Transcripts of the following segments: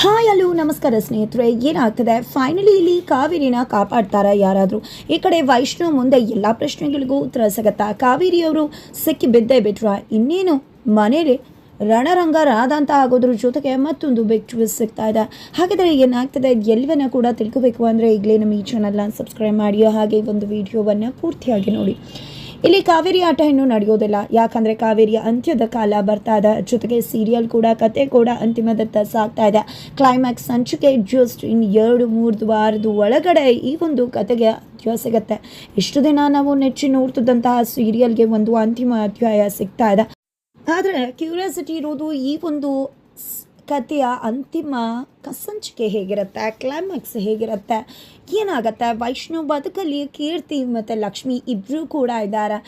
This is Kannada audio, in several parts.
ಹಾಯ್ ಅಲೋ ನಮಸ್ಕಾರ ಸ್ನೇಹಿತರೆ. ಏನಾಗ್ತದೆ? ಫೈನಲಿ ಇಲ್ಲಿ ಕಾವೇರಿನ ಕಾಪಾಡ್ತಾರ ಯಾರಾದರೂ? ಈ ಕಡೆ ವೈಷ್ಣವ್ ಮುಂದೆ ಎಲ್ಲ ಪ್ರಶ್ನೆಗಳಿಗೂ ಉತ್ತರ ಸಿಗತ್ತಾ? ಕಾವೇರಿಯವರು ಸಿಕ್ಕಿ ಬಿದ್ದೇ ಬಿಟ್ರ? ಇನ್ನೇನು? ಮನೇಲಿ ರಣರಂಗ ರಾದಂತ ಆಗೋದ್ರ ಜೊತೆಗೆ ಮತ್ತೊಂದು ಬಿಗ್ ಟ್ವಿಸ್ಟ್ ಸಿಗ್ತಾ ಇದೆ. ಹಾಗಾದರೆ ಏನಾಗ್ತದೆ? ಎಲ್ಲವನ್ನ ಕೂಡ ತಿಳ್ಕೋಬೇಕು ಅಂದರೆ ಈಗಲೇ ನಮ್ಮ ಈ ಚಾನಲ್ನ ಸಬ್ಸ್ಕ್ರೈಬ್ ಮಾಡಿ, ಹಾಗೆ ಒಂದು ವಿಡಿಯೋವನ್ನು ಪೂರ್ತಿಯಾಗಿ ನೋಡಿ. ಇಲ್ಲಿ ಕಾವೇರಿ ಆಟ ಇನ್ನೂ ನಡೆಯೋದಿಲ್ಲ. ಯಾಕಂದ್ರೆ ಕಾವೇರಿಯ ಅಂತ್ಯದ ಕಾಲ ಬರ್ತಾ ಇದೆ. ಜೊತೆಗೆ ಸೀರಿಯಲ್ ಕೂಡ, ಕತೆ ಕೂಡ ಅಂತಿಮದತ್ತ ಸಾಗ್ತಾ ಇದೆ. ಕ್ಲೈಮ್ಯಾಕ್ಸ್ ಸಂಚಿಕೆ ಜಸ್ಟ್ ಇನ್ ಎರಡು ಮೂರು ವಾರದ ಒಳಗಡೆ ಈ ಒಂದು ಕತೆಗೆ ಅಧ್ಯಾಯ ಸಿಗತ್ತೆ. ಇಷ್ಟು ದಿನ ನಾವು ನೆಚ್ಚಿ ನೋಡ್ತಿದ್ದಂತಹ ಸೀರಿಯಲ್ಗೆ ಒಂದು ಅಂತಿಮ ಅಧ್ಯಾಯ ಸಿಗ್ತಾ ಇದೆ. ಆದರೆ ಕ್ಯೂರಿಯಾಸಿಟಿ ಇರೋದು ಈ ಒಂದು ಕಥೆಯ ಅಂತಿಮ ಕಸಂಚಿಕೆ ಹೇಗಿರುತ್ತೆ ಕ್ಲೈಮ್ಯಾಕ್ಸ್ ಹೇಗಿರುತ್ತೆ, ಏನಾಗತ್ತೆ, ವೈಷ್ಣವ್ ಬದುಕಲ್ಲಿ ಕೀರ್ತಿ ಮತ್ತು ಲಕ್ಷ್ಮಿ ಇಬ್ಬರೂ ಕೂಡ ಇದ್ದಾರೆ.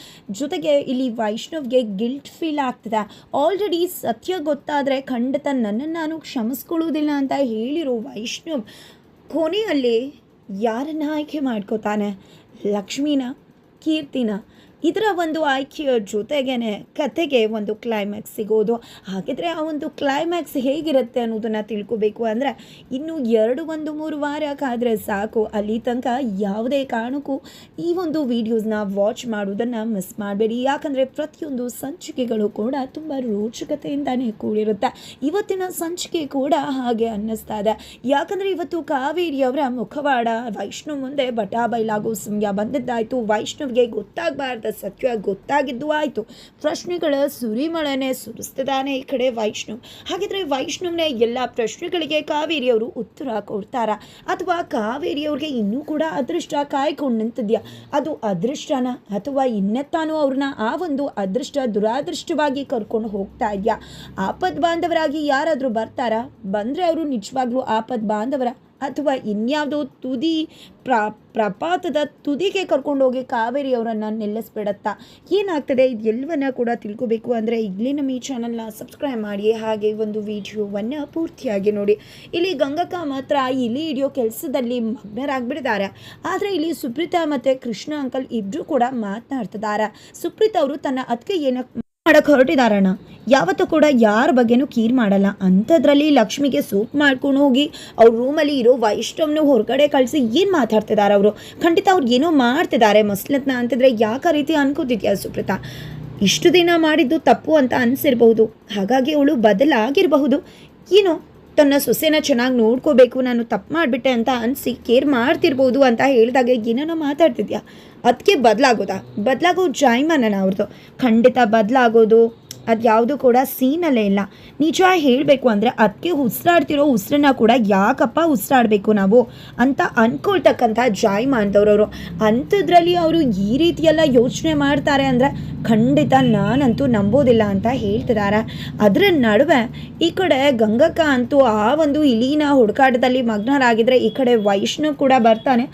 ಜೊತೆಗೆ ಇಲ್ಲಿ ವೈಷ್ಣವ್ಗೆ ಗಿಲ್ಟ್ ಫೀಲ್ ಆಗ್ತದೆ. ಆಲ್ರೆಡಿ ಸತ್ಯ ಗೊತ್ತಾದರೆ ಖಂಡಿತ ನನ್ನನ್ನು ನಾನು ಕ್ಷಮಿಸ್ಕೊಳ್ಳೋದಿಲ್ಲ ಅಂತ ಹೇಳಿರೋ ವೈಷ್ಣವ್ ಕೊನೆಯಲ್ಲಿ ಯಾರನ್ನ ಆಯ್ಕೆ ಮಾಡ್ಕೋತಾನೆ? ಲಕ್ಷ್ಮಿನ, ಕೀರ್ತಿನ? ಇದರ ಒಂದು ಆಯ್ಕೆಯ ಜೊತೆಗೇ ಕತೆಗೆ ಒಂದು ಕ್ಲೈಮ್ಯಾಕ್ಸ್ ಸಿಗೋದು. ಹಾಗಿದ್ರೆ ಆ ಒಂದು ಕ್ಲೈಮ್ಯಾಕ್ಸ್ ಹೇಗಿರುತ್ತೆ ಅನ್ನೋದನ್ನು ತಿಳ್ಕೊಬೇಕು ಅಂದರೆ ಇನ್ನು ಎರಡು ಒಂದು ಮೂರು ವಾರ ಕಾದರೆ ಸಾಕು. ಅಲ್ಲಿ ತನಕ ಯಾವುದೇ ಕಾರಣಕ್ಕೂ ಈ ಒಂದು ವೀಡಿಯೋಸ್ನ ವಾಚ್ ಮಾಡೋದನ್ನು ಮಿಸ್ ಮಾಡಬೇಡಿ. ಯಾಕಂದರೆ ಪ್ರತಿಯೊಂದು ಸಂಚಿಕೆಗಳು ಕೂಡ ತುಂಬ ರೋಚಕತೆಯಿಂದಾನೇ ಕೂಡಿರುತ್ತೆ. ಇವತ್ತಿನ ಸಂಚಿಕೆ ಕೂಡ ಹಾಗೆ ಅನ್ನಿಸ್ತಾ ಇದೆ. ಯಾಕಂದರೆ ಇವತ್ತು ಕಾವೇರಿಯವರ ಮುಖವಾಡ ವೈಷ್ಣವ್ ಮುಂದೆ ಬಟಾ ಬೈಲಾಗೋ ಸಮಯ ಬಂದಿದ್ದಾಯಿತು. ವೈಷ್ಣವ್ಗೆ ಗೊತ್ತಾಗಬಾರ್ದ ಸತ್ಯ ಗೊತ್ತಾಗಿದ್ದು ಆಯಿತು. ಪ್ರಶ್ನೆಗಳ ಸುರಿಮಳೆನೆ ಸುರಿಸ್ತಿದ್ದಾನೆ ಈ ಕಡೆ ವೈಷ್ಣವ್. ಹಾಗಿದ್ರೆ ವೈಷ್ಣವ್ನ ಎಲ್ಲ ಪ್ರಶ್ನೆಗಳಿಗೆ ಕಾವೇರಿಯವರು ಉತ್ತರ ಕೊಡ್ತಾರ? ಅಥವಾ ಕಾವೇರಿಯವ್ರಿಗೆ ಇನ್ನೂ ಕೂಡ ಅದೃಷ್ಟ ಕಾಯ್ಕೊಂಡು ನಿಂತಿದ್ಯಾ? ಅದು ಅದೃಷ್ಟನ? ಅಥವಾ ಇನ್ನೆತ್ತಾನು ಅವ್ರನ್ನ ಆ ಒಂದು ಅದೃಷ್ಟ ದುರಾದೃಷ್ಟವಾಗಿ ಕರ್ಕೊಂಡು ಹೋಗ್ತಾ ಇದೆಯಾ? ಆಪದ್ ಬಾಂಧವರಾಗಿ ಯಾರಾದರೂ ಬರ್ತಾರಾ? ಬಂದರೆ ಅವರು ನಿಜವಾಗ್ಲೂ ಆಪದ್ ಬಾಂಧವರ ಅಥವಾ ಇನ್ಯಾವುದೋ ತುದಿ ಪ್ರ, ಪ್ರಪಾತದ ತುದಿಗೆ ಕರ್ಕೊಂಡೋಗಿ ಕಾವೇರಿ ಅವರನ್ನು ನಿಲ್ಲಿಸ್ಬಿಡತ್ತಾ? ಏನಾಗ್ತದೆ? ಇದೆಲ್ಲವನ್ನ ಕೂಡ ತಿಳ್ಕೊಬೇಕು ಅಂದರೆ ಇಲ್ಲಿ ನಮ್ಮ ಈ ಚಾನಲ್ನ ಸಬ್ಸ್ಕ್ರೈಬ್ ಮಾಡಿ, ಹಾಗೆ ಒಂದು ವಿಡಿಯೋವನ್ನು ಪೂರ್ತಿಯಾಗಿ ನೋಡಿ. ಇಲ್ಲಿ ಗಂಗಕ್ಕ ಮಾತ್ರ ಇಲ್ಲಿ ಹಿಡಿಯೋ ಕೆಲಸದಲ್ಲಿ ಮಗ್ನರಾಗ್ಬಿಟ್ಟಿದ್ದಾರೆ. ಆದರೆ ಇಲ್ಲಿ ಸುಪ್ರೀತಾ ಮತ್ತು ಕೃಷ್ಣ ಅಂಕಲ್ ಇಬ್ಬರು ಕೂಡ ಮಾತನಾಡ್ತಿದ್ದಾರೆ. ಸುಪ್ರೀತಾ ಅವರು ತನ್ನ ಅದಕ್ಕೆ ಏನಕ್ಕೆ ಮಾಡಕ್ಕೆ ಹೊರಟಿದಾರಣ್ಣ ಯಾವತ್ತೂ ಕೂಡ ಯಾರ ಬಗ್ಗೆನೂ ಕೀರ್ ಮಾಡಲ್ಲ. ಅಂಥದ್ರಲ್ಲಿ ಲಕ್ಷ್ಮಿಗೆ ಸೂಪ್ ಮಾಡ್ಕೊಂಡು ಹೋಗಿ ಅವ್ರ ರೂಮಲ್ಲಿ ಇರೋ ವೈಷ್ಣವ್ನ ಹೊರಗಡೆ ಕಳಿಸಿ ಏನು ಮಾತಾಡ್ತಿದ್ದಾರೆ ಅವರು? ಖಂಡಿತ ಅವ್ರು ಏನೋ ಮಾಡ್ತಿದ್ದಾರೆ ಮಸ್ಲತ್ನ ಅಂತಂದರೆ ಯಾಕೆ ರೀತಿ ಅನ್ಕೋತಿದ್ಯಾ ಸುಪ್ರತಾ? ಇಷ್ಟು ದಿನ ಮಾಡಿದ್ದು ತಪ್ಪು ಅಂತ ಅನಿಸಿರ್ಬಹುದು. ಹಾಗಾಗಿ ಅವಳು ಬದಲಾಗಿರಬಹುದು. ಏನೋ ತನ್ನ ಸೊಸೆನ ಚೆನ್ನಾಗಿ ನೋಡ್ಕೋಬೇಕು, ನಾನು ತಪ್ಪು ಮಾಡಿಬಿಟ್ಟೆ ಅಂತ ಅನಿಸಿ ಕೇರ್ ಮಾಡ್ತಿರ್ಬೋದು ಅಂತ ಹೇಳಿದಾಗ ಏನೇನೋ ಮಾತಾಡ್ತಿದ್ಯಾ? ಅದಕ್ಕೆ ಬದಲಾಗೋದಾ? ಬದಲಾಗೋ ಜಾಯ್ಮಾನನ ಅವ್ರದ್ದು ಖಂಡಿತ ಬದಲಾಗೋದು. ಅದು ಯಾವುದು ಕೂಡ ಸೀನಲ್ಲೇ ಇಲ್ಲ. ನಿಜ ಹೇಳಬೇಕು ಅಂದರೆ ಅದಕ್ಕೆ ಉಸಿರಾಡ್ತಿರೋ ಉಸಿರನ್ನ ಕೂಡ ಯಾಕಪ್ಪ ಉಸಿರಾಡಬೇಕು ನಾವು ಅಂತ ಅಂದ್ಕೊಳ್ತಕ್ಕಂಥ ಜಾಯ್ಮಾನ್ದವ್ರವರು. ಅಂಥದ್ರಲ್ಲಿ ಅವರು ಈ ರೀತಿಯೆಲ್ಲ ಯೋಚನೆ ಮಾಡ್ತಾರೆ ಅಂದರೆ ಖಂಡಿತ ನಾನಂತೂ ನಂಬೋದಿಲ್ಲ ಅಂತ ಹೇಳ್ತಿದ್ದಾರೆ ಅದರ ನಡುವೆ ಈ ಕಡೆ ಗಂಗಕ್ಕ ಅಂತೂ ಆ ಒಂದು ಇಲಿನ ಹುಡುಕಾಟದಲ್ಲಿ ಮಗ್ನರಾಗಿದ್ರೆ ಈ ಕಡೆ ವೈಷ್ಣವ್ ಕೂಡ ಬರ್ತಾನೆ.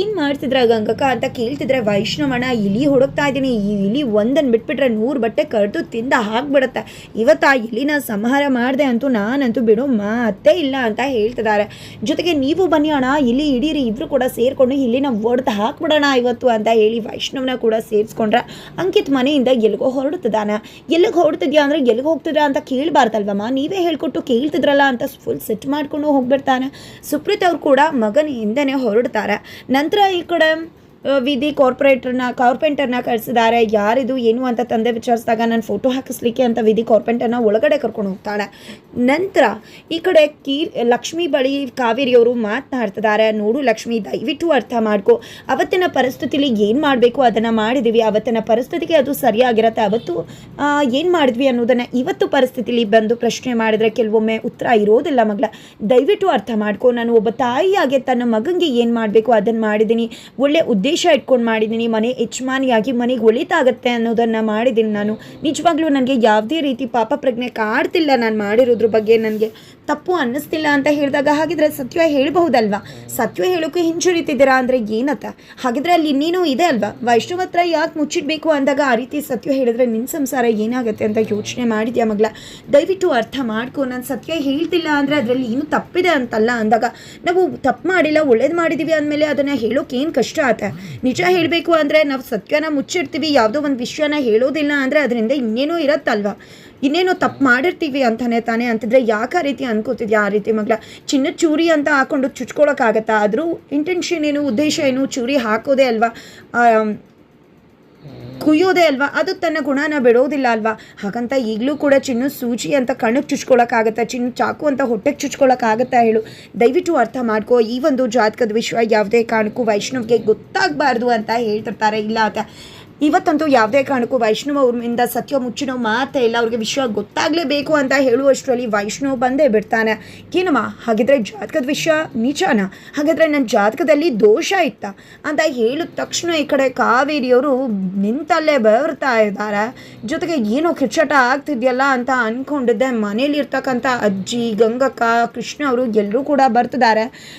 ಏನು ಮಾಡ್ತಿದ್ರ ಗಂಗಕ್ಕ ಅಂತ ಕೇಳ್ತಿದ್ರೆ ವೈಷ್ಣವಣ ಇಲಿ ಹುಡುಕ್ತಾ ಇದ್ದೀನಿ. ಈ ಇಲಿ ಒಂದನ್ನು ಬಿಟ್ಬಿಟ್ರೆ ನೂರು ಬಟ್ಟೆ ಕರೆದು ತಿಂದ ಹಾಕ್ಬಿಡುತ್ತೆ ಇವತ್ತು ಆ ಇಲಿನ ಸಂಹಾರ ಮಾಡಿದೆ ಅಂತೂ ನಾನಂತೂ ಬಿಡು, ಮಾತೇ ಇಲ್ಲ ಅಂತ ಹೇಳ್ತಿದ್ದಾರೆ. ಜೊತೆಗೆ ನೀವು ಬನ್ನಿ ಅಣ್ಣ, ಇಲ್ಲಿ ಇಡೀರಿ ಇಬ್ರು ಕೂಡ ಸೇರಿಕೊಂಡು ಇಲ್ಲಿನ ಒಡೆದು ಹಾಕ್ಬಿಡೋಣ ಇವತ್ತು ಅಂತ ಹೇಳಿ ವೈಷ್ಣವನ ಕೂಡ ಸೇರಿಸ್ಕೊಂಡ್ರೆ ಅಂಕಿತ್ ಮನೆಯಿಂದ ಎಲ್ಲಿಗೋ ಹೊರಡ್ತಿದ್ದಾನೆ. ಎಲ್ಲಿಗೆ ಹೊರಡ್ತಿದ್ಯಾ ಅಂದರೆ ಎಲ್ಲಿಗೆ ಹೋಗ್ತಿದ್ಯಾ ಅಂತ ಕೇಳಬಾರ್ದಲ್ವಮ್ಮ? ನೀವೇ ಹೇಳ್ಕೊಟ್ಟು ಕೇಳ್ತಿದ್ರಲ್ಲ ಅಂತ ಫುಲ್ ಸೆಟ್ ಮಾಡ್ಕೊಂಡು ಹೋಗ್ಬಿಡ್ತಾನೆ. ಸುಪ್ರೀತ್ ಅವ್ರು ಕೂಡ ಮಗನ ಹಿಂದೆನೇ ಹೊರಡ್ತಾರೆ. ನಂತರ ಈ ಕಡೆ ವಿಧಿ ಕಾರ್ಪೊರೇಟರ್ನ ಕಾರ್ಪೆಂಟರ್ನ ಕಳಿಸಿದ್ದಾರೆ ಯಾರಿದು, ಏನು ಅಂತ ತಂದೆ ವಿಚಾರಿಸಿದಾಗ ನಾನು ಫೋಟೋ ಹಾಕಿಸ್ಲಿಕ್ಕೆ ಅಂತ ವಿಧಿ ಕಾರ್ಪೆಂಟರ್ನ ಒಳಗಡೆ ಕರ್ಕೊಂಡು ಹೋಗ್ತಾಳೆ. ನಂತರ ಈ ಕಡೆ ಕೀ ಲಕ್ಷ್ಮಿ ಬಳಿ ಕಾವೇರಿಯವರು ಮಾತನಾಡ್ತಿದ್ದಾರೆ. ನೋಡು ಲಕ್ಷ್ಮಿ, ದಯವಿಟ್ಟು ಅರ್ಥ ಮಾಡ್ಕೊ. ಅವತ್ತಿನ ಪರಿಸ್ಥಿತಿಲಿ ಏನು ಮಾಡಬೇಕು ಅದನ್ನು ಮಾಡಿದ್ದೀವಿ ಅವತ್ತಿನ ಪರಿಸ್ಥಿತಿಗೆ ಅದು ಸರಿಯಾಗಿರುತ್ತೆ. ಅವತ್ತು ಏನು ಮಾಡಿದ್ವಿ ಅನ್ನೋದನ್ನು ಇವತ್ತು ಪರಿಸ್ಥಿತಿಲಿ ಬಂದು ಪ್ರಶ್ನೆ ಮಾಡಿದ್ರೆ ಕೆಲವೊಮ್ಮೆ ಉತ್ತರ ಇರೋದಿಲ್ಲ ಮಗಳ ದಯವಿಟ್ಟು ಅರ್ಥ ಮಾಡ್ಕೊ. ನಾನು ಒಬ್ಬ ತಾಯಿಯಾಗಿ ತನ್ನ ಮಗನಿಗೆ ಏನು ಮಾಡಬೇಕು ಅದನ್ನು ಮಾಡಿದ್ದೀನಿ. ಒಳ್ಳೆ ಉದ್ದೇಶ ಇಟ್ಕೊಂಡು ಮಾಡಿದ್ದೀನಿ ಮನೆ ಯಜಮಾನಿಯಾಗಿ ಮನೆಗೆ ಒಳಿತಾಗತ್ತೆ ಅನ್ನೋದನ್ನು ಮಾಡಿದ್ದೀನಿ ನಾನು. ನಿಜವಾಗ್ಲೂ ನನಗೆ ಯಾವುದೇ ರೀತಿ ಪಾಪ ಪ್ರಜ್ಞೆ ಕಾಡ್ತಿಲ್ಲ ನಾನು ಮಾಡಿರೋದ್ರ ಬಗ್ಗೆ. ನನಗೆ ತಪ್ಪು ಅನ್ನಿಸ್ತಿಲ್ಲ ಅಂತ ಹೇಳಿದಾಗ ಹಾಗಿದ್ರೆ ಸತ್ಯ ಹೇಳಬಹುದಲ್ವಾ? ಸತ್ಯ ಹೇಳೋಕೆ ಹಿಂಜರಿತಿದ್ದೀರಾ ಅಂದರೆ ಏನತ್ತ? ಹಾಗಿದ್ರೆ ಅಲ್ಲಿ ನೀನು ಇದೆ ಅಲ್ವಾ? ವೈಷ್ಣವ ಹತ್ರ ಯಾಕೆ ಮುಚ್ಚಿಡಬೇಕು ಅಂದಾಗ ಆ ರೀತಿ ಸತ್ಯ ಹೇಳಿದ್ರೆ ನಿನ್ನ ಸಂಸಾರ ಏನಾಗುತ್ತೆ ಅಂತ ಯೋಚನೆ ಮಾಡಿದ್ಯಾ ಮಗಳ ದಯವಿಟ್ಟು ಅರ್ಥ ಮಾಡ್ಕೊ, ನಾನು ಸತ್ಯ ಹೇಳ್ತಿಲ್ಲ ಅಂದರೆ ಅದರಲ್ಲಿ ಏನು ತಪ್ಪಿದೆ ಅಂತಲ್ಲ ಅಂದಾಗ ನಾವು ತಪ್ಪು ಮಾಡಿಲ್ಲ, ಒಳ್ಳೇದು ಮಾಡಿದ್ದೀವಿ ಅಂದಮೇಲೆ ಅದನ್ನು ಹೇಳೋಕೆ ಏನು ಕಷ್ಟ ಆತ? ನಿಜ ಹೇಳಬೇಕು ಅಂದರೆ ನಾವು ಸತ್ಯನ ಮುಚ್ಚಿಡ್ತೀವಿ, ಯಾವುದೋ ಒಂದು ವಿಷಯನ ಹೇಳೋದಿಲ್ಲ ಅಂದರೆ ಅದರಿಂದ ಇನ್ನೇನೋ ಇರತ್ತಲ್ವಾ? ಇನ್ನೇನೋ ತಪ್ಪು ಮಾಡಿರ್ತೀವಿ ಅಂತಾನೆ ತಾನೇ ಅಂತಿದ್ರೆ ಯಾಕೆ ಆ ರೀತಿ ಅನ್ಕೋತಿದ್ಯಾ ಆ ರೀತಿ ಮಗಳ ಚಿನ್ನ ಚೂರಿ ಅಂತ ಹಾಕೊಂಡು ಚುಚ್ಕೊಳಕ್ಕಾಗತ್ತಾ? ಆದರೂ ಇಂಟೆನ್ಷನ್ ಏನು, ಉದ್ದೇಶ ಏನು ಚೂರಿ ಹಾಕೋದೇ ಅಲ್ವಾ? ಕುಯ್ಯೋದೇ ಅಲ್ವಾ? ಅದು ತನ್ನ ಗುಣನ ಬಿಡೋದಿಲ್ಲ ಅಲ್ವಾ? ಹಾಗಂತ ಈಗಲೂ ಕೂಡ ಚಿನ್ನ ಸೂಜಿ ಅಂತ ಕಣ್ಣಕ್ಕೆ ಚುಚ್ಕೊಳಕ್ಕಾಗತ್ತಾ? ಚಿನ್ನ ಚಾಕು ಅಂತ ಹೊಟ್ಟೆಗೆ ಚುಚ್ಕೊಳಕ್ಕಾಗತ್ತಾ ಹೇಳು? ದಯವಿಟ್ಟು ಅರ್ಥ ಮಾಡ್ಕೋ, ಈ ಒಂದು ಜಾತಕದ ವಿಷಯ ಯಾವುದೇ ಕಾರಣಕ್ಕೂ ವೈಷ್ಣವ್ಗೆ ಗೊತ್ತಾಗಬಾರ್ದು ಅಂತ ಹೇಳ್ತಿರ್ತಾರೆ ಇಲ್ಲ ಅಂತ. ಇವತ್ತಂತೂ ಯಾವುದೇ ಕಾರಣಕ್ಕೂ ವೈಷ್ಣವ ಅವ್ರಿಂದ ಸತ್ಯ ಮುಚ್ಚಿನೋ ಮಾತೇ ಇಲ್ಲ. ಅವ್ರಿಗೆ ವಿಷಯ ಗೊತ್ತಾಗಲೇಬೇಕು ಅಂತ ಹೇಳುವಷ್ಟರಲ್ಲಿ ವೈಷ್ಣವ್ ಬಂದೇ ಬಿಡ್ತಾನೆ. ಏನಮ್ಮ ಹಾಗಿದ್ರೆ ಜಾತಕದ ವಿಷಯ ನಿಜಾನ? ಹಾಗಾದರೆ ನನ್ನ ಜಾತಕದಲ್ಲಿ ದೋಷ ಇತ್ತ? ಅಂತ ಹೇಳಿದ ತಕ್ಷಣ ಈ ಕಡೆ ಕಾವೇರಿಯವರು ನಿಂತಲ್ಲೇ ಬರ್ತಾ ಇದ್ದಾರೆ. ಜೊತೆಗೆ ಏನೋ ಕಿರ್ಚಾಟ ಆಗ್ತಿದೆಯಲ್ಲ ಅಂತ ಅಂದ್ಕೊಂಡಿದ್ದೆ ಮನೇಲಿರ್ತಕ್ಕಂಥ ಅಜ್ಜಿ, ಗಂಗಕ್ಕ, ಕೃಷ್ಣ ಅವರು ಎಲ್ಲರೂ ಕೂಡ ಬರ್ತಿದ್ದಾರೆ.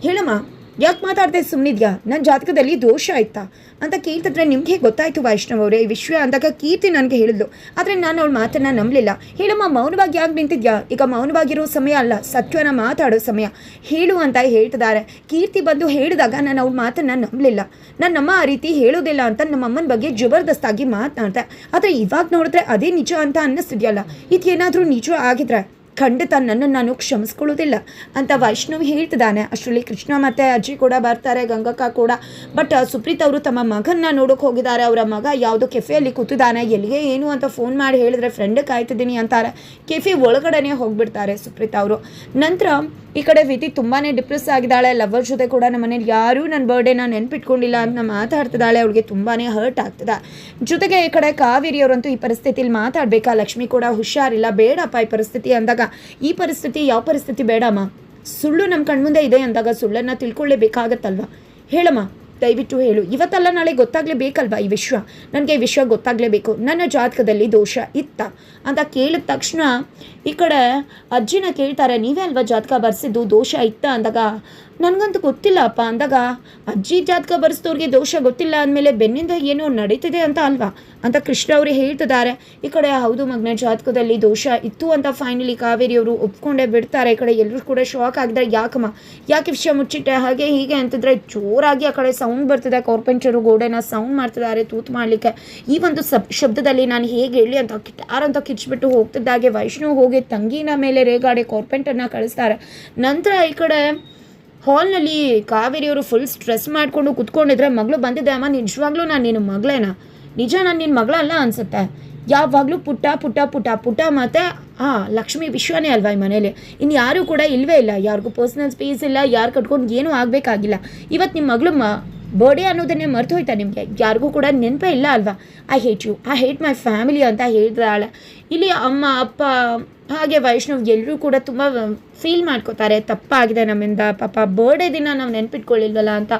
ಹೇಳಮ್ಮ ಯಾಕೆ ಮಾತಾಡ್ದೆ ಸುಮ್ಮನಿದ್ಯಾ ನನ್ನ ಜಾತಕದಲ್ಲಿ ದೋಷ ಆಯ್ತಾ? ಅಂತ ಕೇಳ್ತಿದ್ರೆ ನಿಮ್ಗೆ ಗೊತ್ತಾಯ್ತು ವೈಷ್ಣವ್ ಅವರೇ? ಈ ವಿಷಯ ಅಂದಾಗ ಕೀರ್ತಿ ನನಗೆ ಹೇಳಿದ್ಲು. ಆದರೆ ನಾನು ಅವಳ ಮಾತನ್ನ ನಂಬಲಿಲ್ಲ. ಹೇಳಮ್ಮ, ಮೌನವಾಗಿ ಯಾಕೆ ನಿಂತಿದ್ಯಾ? ಈಗ ಮೌನವಾಗಿರೋ ಸಮಯ ಅಲ್ಲ. ಸತ್ಯನ ಮಾತಾಡೋ ಸಮಯ. ಹೇಳು ಅಂತ ಹೇಳ್ತಿದ್ದಾರೆ. ಕೀರ್ತಿ ಬಂದು ಹೇಳಿದಾಗ ನಾನು ಅವಳ ಮಾತನ್ನ ನಂಬಲಿಲ್ಲ. ನನ್ನ ನಮ್ಮ ಆ ರೀತಿ ಹೇಳೋದಿಲ್ಲ ಅಂತ ನಮ್ಮ ಅಮ್ಮನ ಬಗ್ಗೆ ಜಬರ್ದಸ್ತಾಗಿ ಮಾತನಾಡ್ದೆ. ಆದರೆ ಇವಾಗ ನೋಡಿದ್ರೆ ಅದೇ ನಿಜ ಅಂತ ಅನ್ನಿಸ್ತಿದ್ಯಲ್ಲ? ಏನಾದರೂ ನಿಜ ಆಗಿದ್ರೆ? ಖಂಡಿತ ನನ್ನನ್ನು ನಾನು ಕ್ಷಮಿಸ್ಕೊಳ್ಳೋದಿಲ್ಲ ಅಂತ ವೈಷ್ಣವ್ ಹೇಳ್ತಿದ್ದಾನೆ. ಅಷ್ಟರಲ್ಲಿ ಕೃಷ್ಣ ಮತ್ತು ಅಜ್ಜಿ ಕೂಡ ಬರ್ತಾರೆ, ಗಂಗಕ್ಕ ಕೂಡ. ಬಟ್ ಸುಪ್ರೀತ್ ಅವರು ತಮ್ಮ ಮಗನ್ನ ನೋಡೋಕೆ ಹೋಗಿದ್ದಾರೆ. ಅವರ ಮಗ ಯಾವುದೋ ಕೆಫೆಯಲ್ಲಿ ಕೂತಿದ್ದಾನೆ. ಎಲ್ಲಿಗೆ ಏನು ಅಂತ ಫೋನ್ ಮಾಡಿ ಹೇಳಿದ್ರೆ ಫ್ರೆಂಡ್ ಕಾಯ್ತಿದ್ದೀನಿ ಅಂತಾರೆ. ಕೆಫೆ ಒಳಗಡೆನೇ ಹೋಗ್ಬಿಡ್ತಾರೆ ಸುಪ್ರೀತ್ ಅವರು. ನಂತರ ಈ ಕಡೆ ವಿಧಿ ತುಂಬಾ ಡಿಪ್ರೆಸ್ ಆಗಿದ್ದಾಳೆ. ಲವರ್ ಜೊತೆ ಕೂಡ ನಮ್ಮ ಮನೇಲಿ ಯಾರೂ ನನ್ನ ಬರ್ಡೇನ ನೆನ್ಪಿಟ್ಕೊಂಡಿಲ್ಲ ಅಂತ ಮಾತಾಡ್ತಿದ್ದಾಳೆ. ಅವಳಿಗೆ ತುಂಬಾ ಹರ್ಟ್ ಆಗ್ತದೆ. ಜೊತೆಗೆ ಈ ಕಡೆ ಕಾವೇರಿ ಅವರಂತೂ ಈ ಪರಿಸ್ಥಿತಿಲಿ ಮಾತಾಡಬೇಕಾ? ಲಕ್ಷ್ಮಿ ಕೂಡ ಹುಷಾರಿಲ್ಲ. ಬೇಡಪ್ಪ ಈ ಪರಿಸ್ಥಿತಿ ಅಂದಾಗ. ಈ ಪರಿಸ್ಥಿತಿ ಯಾವ ಪರಿಸ್ಥಿತಿ ಬೇಡಮ್ಮ? ಸುಳ್ಳು ನಮ್ಮ ಕಣ್ಮುಂದೆ ಇದೆ ಅಂದಾಗ ಸುಳ್ಳನ್ನು ತಿಳ್ಕೊಳ್ಳೇಬೇಕಾಗತ್ತಲ್ವ? ಹೇಳಮ್ಮ. ದಯವಿಟ್ಟು ಹೇಳು. ಇವತ್ತಲ್ಲ ನಾಳೆ ಗೊತ್ತಾಗಲೇಬೇಕಲ್ವಾ ಈ ವಿಶ್ವ? ನನಗೆ ಈ ವಿಶ್ವ ಗೊತ್ತಾಗಲೇಬೇಕು. ನನ್ನ ಜಾತಕದಲ್ಲಿ ದೋಷ ಇತ್ತ? ಅಂತ ಕೇಳಿದ ತಕ್ಷಣ ಈ ಕಡೆ ಅಜ್ಜಿನ ಕೇಳ್ತಾರೆ, ನೀವೇ ಅಲ್ವಾ ಜಾತಕ ಬರ್ಸಿದ್ದು ದೋಷ ಇತ್ತ? ಅಂದಾಗ ನನಗಂತೂ ಗೊತ್ತಿಲ್ಲ ಅಪ್ಪ ಅಂದಾಗ, ಅಜ್ಜಿ ಜಾತಕ ಬರೆಸಿದವ್ರಿಗೆ ದೋಷ ಗೊತ್ತಿಲ್ಲ ಅಂದಮೇಲೆ ಬೆನ್ನಿಂದ ಏನೋ ನಡೀತಿದೆ ಅಂತ ಅಲ್ವಾ? ಅಂತ ಕೃಷ್ಣ ಅವರು ಹೇಳ್ತಿದ್ದಾರೆ. ಈ ಕಡೆ ಹೌದು ಮಗ್ನ ಜಾತಕದಲ್ಲಿ ದೋಷ ಇತ್ತು ಅಂತ ಫೈನಲಿ ಕಾವೇರಿಯವರು ಒಪ್ಕೊಂಡೇ ಬಿಡ್ತಾರೆ. ಈ ಕಡೆ ಎಲ್ಲರೂ ಕೂಡ ಶಾಕ್ ಆಗಿದ್ರೆ ಯಾಕಮ್ಮ? ಯಾಕೆ ವಿಷಯ ಮುಚ್ಚಿಟ್ಟೆ? ಹಾಗೆ ಹೀಗೆ ಅಂತಿದ್ರೆ ಜೋರಾಗಿ ಆ ಕಡೆ ಸೌಂಡ್ ಬರ್ತಿದೆ. ಕಾರ್ಪೆಂಚರು ಗೋಡೆನ ಸೌಂಡ್ ಮಾಡ್ತಿದ್ದಾರೆ ತೂತು ಮಾಡಲಿಕ್ಕೆ. ಈ ಒಂದು ಸಬ್ ಶಬ್ದದಲ್ಲಿ ನಾನು ಹೇಗೆ ಹೇಳಿ ಅಂತ ಕಿಟಾರ್ ಅಂತ ಕಿಚ್ಬಿಟ್ಟು ಹೋಗ್ತಿದ್ದಾಗೆ ವೈಷ್ಣು ಹೋಗಿ ತಂಗಿನ ಮೇಲೆ ರೇಗಾಡಿ ಕಾರ್ಪೆಂಟರ್ನ ಕಳಿಸ್ತಾರೆ. ನಂತರ ಈ ಕಡೆ ಹಾಲ್ನಲ್ಲಿ ಕಾವೇರಿಯವರು ಫುಲ್ ಸ್ಟ್ರೆಸ್ ಮಾಡಿಕೊಂಡು ಕುತ್ಕೊಂಡಿದ್ರೆ ಮಗಳು ಬಂದಿದ್ದೆ ಅಮ್ಮ ನಿಜವಾಗ್ಲೂ ನಾನು ನಿನ್ನ ಮಗಳೇನಾ? ನಿಜ ನಾನು ನಿನ್ನ ಮಗಳಲ್ಲ ಅನ್ಸುತ್ತೆ. ಯಾವಾಗಲೂ ಪುಟ್ಟ ಪುಟ್ಟ ಪುಟ್ಟ ಪುಟ್ಟ ಮತ್ತೆ ಆ, ಲಕ್ಷ್ಮಿ ವಿಶ್ವನೇ ಅಲ್ವಾ ಈ ಮನೇಲಿ? ಇನ್ನು ಯಾರೂ ಕೂಡ ಇಲ್ಲವೇ ಇಲ್ಲ. ಯಾರಿಗೂ ಪರ್ಸ್ನಲ್ ಸ್ಪೇಸ್ ಇಲ್ಲ, ಯಾರು ಕಟ್ಕೊಂಡು ಏನೂ ಆಗಬೇಕಾಗಿಲ್ಲ. ಇವತ್ತು ನಿಮ್ಮ ಮಗಳು ಮ ಬರ್ಡೇ ಅನ್ನೋದನ್ನೇ ಮರ್ತು ಹೋಯ್ತಾ ನಿಮಗೆ? ಯಾರಿಗೂ ಕೂಡ ನೆನಪೇ ಇಲ್ಲ ಅಲ್ವಾ? I hate you I hate my family ಅಂತ ಹೇಳ್ತಾಳೆ ಇಲ್ಲಿ ಅಮ್ಮ, ಅಪ್ಪ ಹಾಗೆ ವೈಷ್ಣವ್ ಎಲ್ಲರೂ ಕೂಡ ತುಂಬ ಫೀಲ್ ಮಾಡ್ಕೋತಾರೆ. ತಪ್ಪಾಗಿದೆ ನಮ್ಮಿಂದ, ಪಾಪ ಬರ್ಡೇ ದಿನ ನಾವು ನೆನ್ಪಿಟ್ಕೊಳ್ಳಿಲ್ವಲ್ಲ ಅಂತ.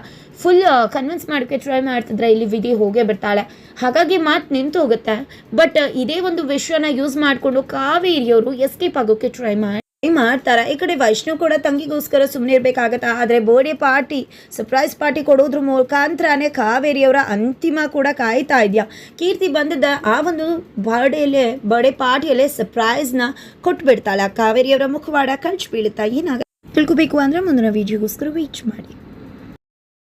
ಫುಲ್ ಕನ್ವಿನ್ಸ್ ಮಾಡೋಕ್ಕೆ ಟ್ರೈ ಮಾಡ್ತಿದ್ರೆ ಇಲ್ಲಿ ವಿಧಿ ಹೋಗೇ ಬರ್ತಾಳೆ. ಹಾಗಾಗಿ ಮಾತು ನಿಂತು ಹೋಗುತ್ತೆ. ಬಟ್ ಇದೇ ಒಂದು ವಿಷಯನ ಯೂಸ್ ಮಾಡಿಕೊಂಡು ಕಾವೇರಿಯವರು ಎಸ್ಕೇಪ್ ಆಗೋಕ್ಕೆ ಟ್ರೈ ಮಾಡಿ ಮಾಡ್ತಾರೆ. ಈ ಕಡೆ ವೈಷ್ಣವ್ ಕೂಡ ತಂಗಿಗೋಸ್ಕರ ಸುಮ್ಮನೆ ಇರಬೇಕಾಗತ್ತ? ಆದರೆ ಬರ್ಡೇ ಪಾರ್ಟಿ ಸರ್ಪ್ರೈಸ್ ಪಾರ್ಟಿ ಕೊಡೋದ್ರ ಮುಖಾಂತರನೇ ಕಾವೇರಿಯವರ ಅಂತಿಮ ಕೂಡ ಕಾಯ್ತಾ ಇದೆಯಾ? ಕೀರ್ತಿ ಬಂದಿದ್ದ ಆ ಒಂದು ಬರ್ಡೇಲೆ ಬರ್ಡೇ ಪಾರ್ಟಿಯಲ್ಲೇ ಸರ್ಪ್ರೈಸ್ನ ಕೊಟ್ಬಿಡ್ತಾಳೆ. ಕಾವೇರಿಯವರ ಮುಖವಾಡ ಕಳ್ಸಿ ಬೀಳುತ್ತಾ ಏನಾಗ ತಿಳ್ಕೊಬೇಕು ಅಂದ್ರೆ ಮುಂದಿನ ವಿಡಿಯೋಗೋಸ್ಕರ ವೀಚ್ ಮಾಡಿ.